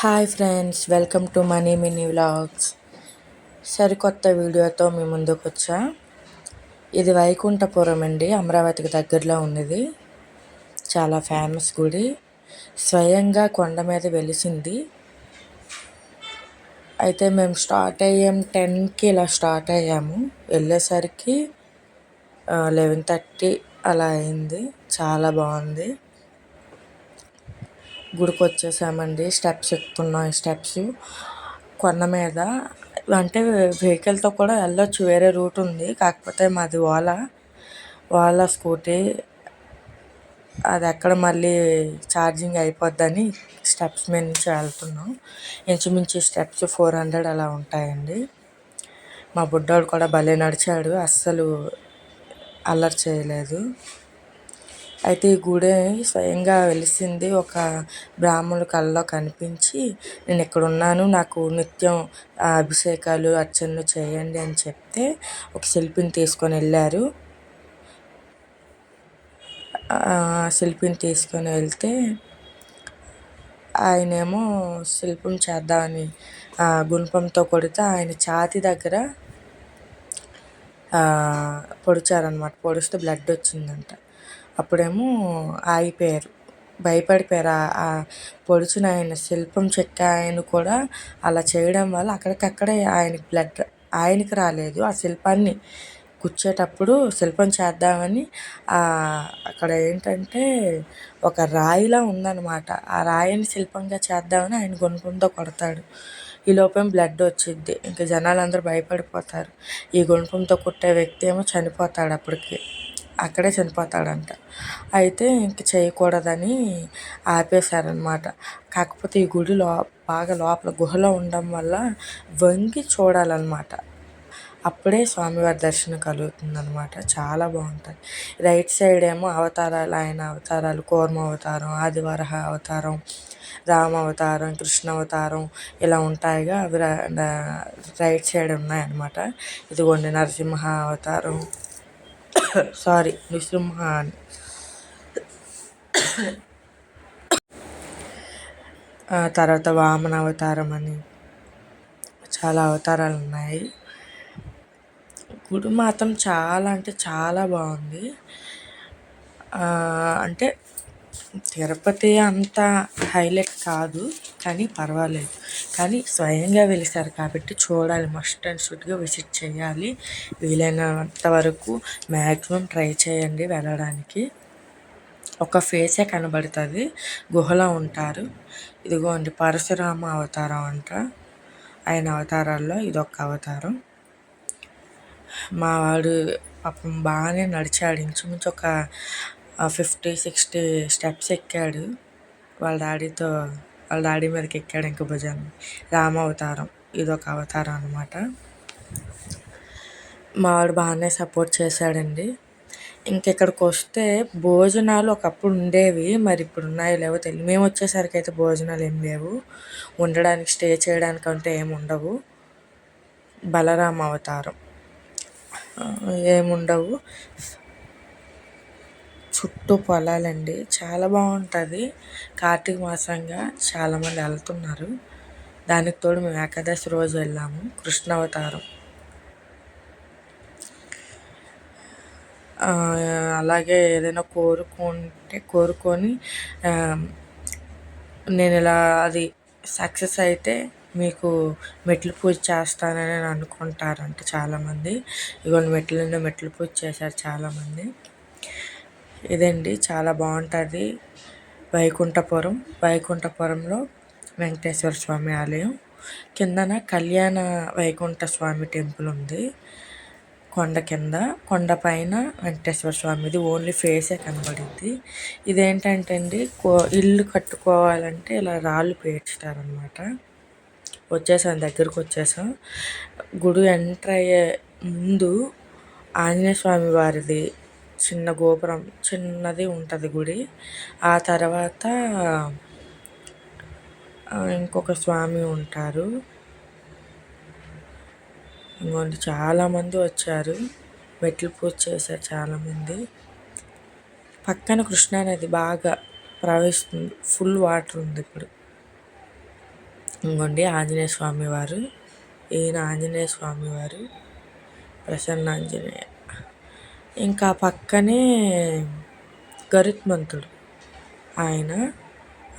Hi friends welcome to money mini vlogs. సరికొత్త వీడియోతో మీ ముందుకు వచ్చా. ఇది వైకుంఠపురం అండి అమరావతికి దగ్గరలో ఉన్నది. చాలా ఫేమస్ గుడి. స్వయంగా కొండ మీద వెలిసింది. అయితే మేము స్టార్ట్ అయ్యాం టెన్కి ఇలా స్టార్ట్ అయ్యాము. వెళ్ళేసరికి లెవెన్ థర్టీ అలా అయింది. చాలా బాగుంది. గుడికి వచ్చేసామండి స్టెప్స్ ఎక్కుతున్నాం స్టెప్స్. కొండ మీద. అంటే వెహికల్తో కూడా వెళ్ళొచ్చు వేరే రూట్ ఉంది. కాకపోతే మాది ఓలా. ఓలా స్కూటీ. అది ఎక్కడ మళ్ళీ ఛార్జింగ్ అయిపోద్దని స్టెప్స్ మీద నుంచి వెళ్తున్నాం. ఇంచుమించు స్టెప్స్ ఫోర్ హండ్రెడ్ అలా ఉంటాయండి. మా బుడ్డోడు కూడా భలే నడిచాడు. అస్సలు అల్లరి చేయలేదు. అయితే ఈ గుడి స్వయంగా వెలిసింది ఒక బ్రాహ్మణుల కళ్ళలో కనిపించి నేను ఇక్కడ ఉన్నాను నాకు నిత్యం అభిషేకాలు అర్చనలు చేయండి అని చెప్తే ఒక శిల్పిని తీసుకొని వెళ్ళారు. శిల్పిని తీసుకొని వెళ్తే ఆయనేమో శిల్పం చేద్దామని గుణపంతో కొడితే ఆయన ఛాతి దగ్గర పొడిచారనమాట పొడిస్తే బ్లడ్ వచ్చిందంట. అప్పుడేమో ఆగిపోయారు. భయపడిపోయారు. ఆ పొడిచిన ఆయన శిల్పం చెక్క ఆయన కూడా అలా చేయడం వల్ల అక్కడికక్కడే ఆయనకి బ్లడ్ ఆయనకి రాలేదు. ఆ శిల్పాన్ని కూర్చేటప్పుడు శిల్పం చేద్దామని అక్కడ ఏంటంటే ఒక రాయిలా ఉందన్నమాట. ఆ రాయిని శిల్పంగా చేద్దామని ఆయన గుణపంతో కొడతాడు. ఈ లోపం బ్లడ్ వచ్చింది ఇంకా జనాలు అందరూ భయపడిపోతారు. ఈ గుణపంతో కుట్టే వ్యక్తి ఏమో చనిపోతాడు అప్పటికి. అక్కడే చనిపోతాడంట. అయితే ఇంక చేయకూడదని ఆపేశారనమాట. కాకపోతే ఈ గుడి లో బాగా లోపల గుహలో ఉండడం వల్ల వంగి చూడాలన్నమాట అప్పుడే స్వామివారి దర్శనం కలుగుతుందనమాట. చాలా బాగుంటుంది. రైట్ సైడ్ ఏమో అవతారాలు ఆయన అవతారాలు కూర్మ అవతారం ఆదివారహ అవతారం రామ అవతారం కృష్ణ అవతారం ఇలా ఉంటాయిగా అవి రైట్ సైడ్ ఉన్నాయన్నమాట ఇదిగోండి నరసింహ అవతారం. సారీ నృసింహ అని తర్వాత వామన అవతారం అని. చాలా అవతారాలు ఉన్నాయి. గుడి మాత్రం చాలా అంటే చాలా బాగుంది. అంటే తిరుపతి అంత హైలైట్ కాదు కానీ పర్వాలేదు. కానీ స్వయంగా వెలిసారు కాబట్టి చూడాలి మస్ట్ అండ్ షుడ్గా విజిట్ చేయాలి. వీలైనంత వరకు మ్యాక్సిమం ట్రై చేయండి వెళ్ళడానికి. ఒక ఫేసే కనబడుతుంది గుహలో ఉంటారు. ఇదిగోండి పరశురామ అవతారం అంట. ఆయన అవతారాల్లో ఇదొక అవతారం. మా వాడు పాపం బాగానే నడిచాడు. ఇంచుమించు ఒక ఫిఫ్టీ సిక్స్టీ స్టెప్స్ ఎక్కాడు. వాళ్ళ డాడీతో వాళ్ళ డాడీ మీదకి ఎక్కాడు ఇంక భుజాన్ని రామ అవతారం. ఇదొక అవతారం అనమాట మా వాడు బాగానే సపోర్ట్ చేశాడండి. ఇంకెక్కడికి వస్తే భోజనాలు ఒకప్పుడు ఉండేవి మరి ఇప్పుడు ఉన్నాయో లేవో తెలియదు మేము వచ్చేసరికి అయితే భోజనాలు ఏం లేవు. ఉండడానికి స్టే చేయడానికి అంటే ఏమి ఉండవు. బలరామ అవతారం. ఏముండవు చుట్టూ పొలాలండి. చాలా బాగుంటుంది. కార్తీక మాసంగా చాలామంది వెళ్తున్నారు. దానికి తోడు మేము ఏకాదశి రోజు వెళ్ళాము. కృష్ణావతారం. అలాగే ఏదైనా కోరుకుంటే కోరుకొని నేను ఇలా అది సక్సెస్ అయితే మీకు మెట్లు పూజ చేస్తానని అనుకుంటారంట చాలామంది. ఇవన్నీ మెట్లు మెట్లు పూజ చేశారు చాలామంది. ఇదండి. చాలా బాగుంటుంది. వైకుంఠపురం. వైకుంఠపురంలో వెంకటేశ్వర స్వామి ఆలయం. కిందన కళ్యాణ వైకుంఠ స్వామి టెంపుల్ ఉంది. కొండ కింద. కొండ పైన వెంకటేశ్వర స్వామిది. ఓన్లీ ఫేసే కనబడింది. ఇదేంటంటే అండి కో ఇల్లు కట్టుకోవాలంటే ఇలా రాళ్ళు పేర్చుతారనమాట వచ్చేసాం దగ్గరకు వచ్చేసాం. గుడి ఎంటర్ అయ్యే ముందు ఆంజనేయ స్వామి వారిది చిన్న గోపురం చిన్నది ఉంటుంది గుడి. ఆ తర్వాత ఇంకొక స్వామి ఉంటారు. ఇంకోటి చాలామంది వచ్చారు. మెట్లు పూజ చేశారు చాలామంది. పక్కన కృష్ణానది బాగా ప్రవహిస్తుంది. ఫుల్ వాటర్ ఉంది ఇప్పుడు. ఇంకోండి ఆంజనేయ స్వామి వారు. ఈయన ఆంజనేయ స్వామి వారు. ప్రసన్న ఆంజనేయ ఇంకా పక్కనే గరుత్మంతుడు. ఆయన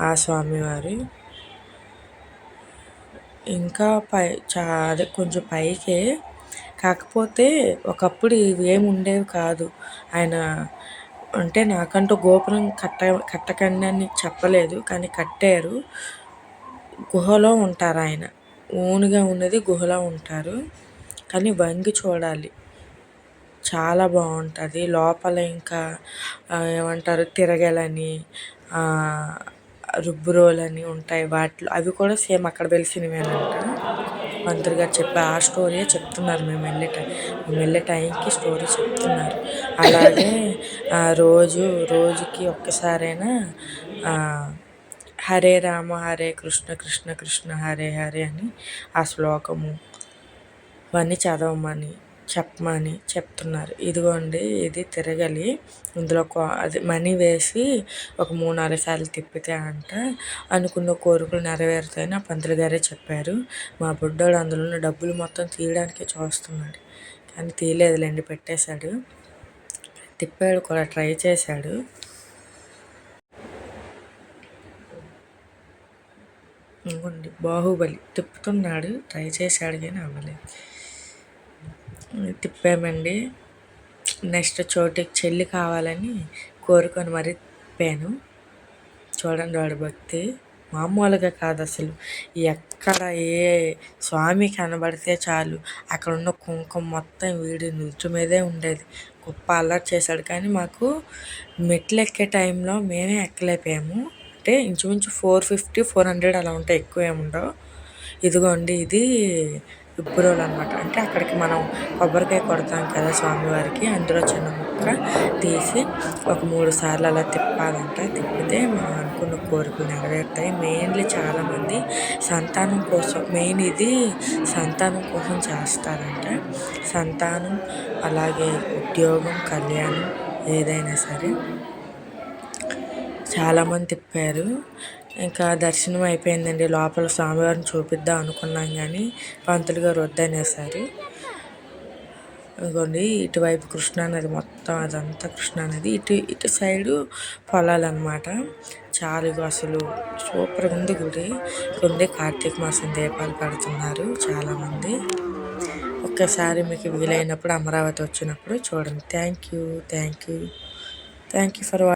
ఆ స్వామివారు. ఇంకా పై చా అదే కొంచెం పైకే. కాకపోతే ఒకప్పుడు ఇవేమి ఉండేవి కాదు. ఆయన అంటే నాకంటూ గోపురం కట్ట కట్టకండి అని చెప్పలేదు కానీ కట్టారు. గుహలో ఉంటారు ఆయన. ఓన్గా ఉన్నది గుహలో ఉంటారు. కానీ వంగి చూడాలి. చాలా బాగుంటుంది. లోపల ఇంకా ఏమంటారు తిరగలని రుబ్బురోలని ఉంటాయి. వాటిలో అవి కూడా సేమ్ అక్కడ వెలిసినవేనంట మంత్రి గారు చెప్పే ఆ స్టోరీయే చెప్తున్నారు మేము వెళ్ళే టైం మేము వెళ్ళే టైంకి స్టోరీ చెప్తున్నారు. అలాగే రోజు రోజుకి ఒక్కసారైనా హరే రామ హరే కృష్ణ కృష్ణ కృష్ణ హరే హరే అని ఆ శ్లోకము ఇవన్నీ చదవమని చెప్పమని చెప్తున్నారు. ఇదిగోండి ఇది తిరగలి. ఇందులో అది మనీ వేసి ఒక మూడు నాలుగు సార్లు తిప్పితే అంట. అనుకున్న కోరికలు నెరవేరుతాయని ఆ పంతులు గారే చెప్పారు. మా బుడ్డోడు అందులో ఉన్న డబ్బులు మొత్తం తీయడానికి చూస్తున్నాడు. కానీ తీయలేదులేండి పెట్టేశాడు. తిప్పాడు కూడా ట్రై చేశాడు. ఇంకోండి బాహుబలి. తిప్పుతున్నాడు ట్రై చేశాడు కానీ అవ్వలేదు. తిప్పామండి. నెక్స్ట్ చోటికి చెల్లి కావాలని కోరుకొని మరీ తిప్పాను. చూడండి వాడి భక్తి. మామూలుగా కాదు అసలు. ఎక్కడ ఏ స్వామి కనబడితే చాలు. అక్కడ ఉన్న కుంకుమ మొత్తం వీడి నుదుటి మీదే ఉండేది. గొప్ప అల్లరి చేశాడు. కానీ మాకు మెట్లు ఎక్కే టైంలో మేమే ఎక్కలేపాము అంటే ఇంచుమించు ఫోర్ ఫిఫ్టీ ఫోర్ హండ్రెడ్ అలా ఉంటాయి. ఎక్కువ ఏముండవు. ఇదిగోండి ఇది రుబ్బురోలు అనమాట అంటే అక్కడికి మనం కొబ్బరికాయ కొడతాం కదా స్వామివారికి అందులో చిన్న ముక్క తీసి ఒక మూడు సార్లు అలా తిప్పాలంట. తిప్పితే మనం అనుకున్న కోరికలు నెరవేరుతాయి. మెయిన్లీ చాలామంది సంతానం కోసం మెయిన్ ఇది సంతానం కోసం చేస్తారంట. సంతానం అలాగే ఉద్యోగం కళ్యాణం ఏదైనా సరే చాలామంది తిప్పారు. ఇంకా దర్శనం అయిపోయిందండి. లోపల స్వామివారిని చూపిద్దాం అనుకున్నాం కానీ పంతులు గారు వద్దనేసారి. ఇదిగోండి ఇటువైపు కృష్ణానది మొత్తం అదంతా కృష్ణానది ఇటు ఇటు సైడు పొలాలన్నమాట. చాలా అసలు సూపర్గా ఉంది గుడి. ఉంది కార్తీక మాసం దీపాలు పెడుతున్నారు చాలామంది. ఒక్కసారి మీకు వీలైనప్పుడు అమరావతి వచ్చినప్పుడు చూడండి. Thank you thank you. Thank you for